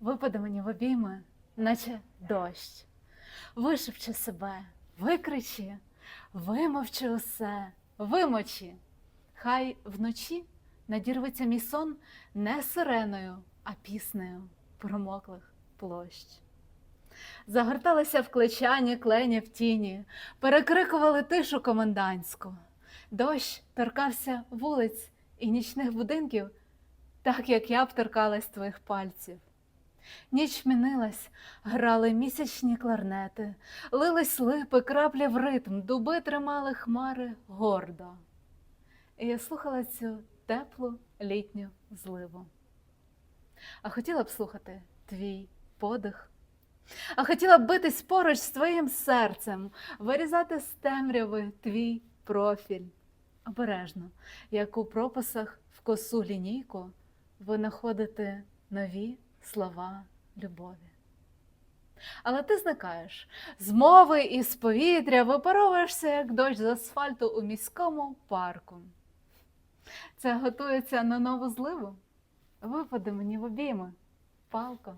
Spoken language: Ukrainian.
випаде мені в обійми, наче дощ. Вишепче себе, викричи, вимовчи усе, вимочи. Хай вночі надірветься мій сон не сиреною, а піснею промоклих площ. Загорталися в клечані клені в тіні, перекрикували тишу комендантську. Дощ торкався вулиць і нічних будинків, так як я б торкалась твоїх пальців. Ніч мінилась, грали місячні кларнети, лились липи, краплі в ритм, дуби тримали хмари гордо. І я слухала цю теплу літню зливу. А хотіла б слухати твій подих, а хотіла б битись поруч з твоїм серцем, вирізати з темряви твій профіль. Обережно, як у прописах в косу лінійку, винаходити нові слова любові. Але ти зникаєш з мови і з повітря випаровуєшся, як дощ з асфальту у міському парку. Це готується на нову зливу. Випади мені в обійми, палко.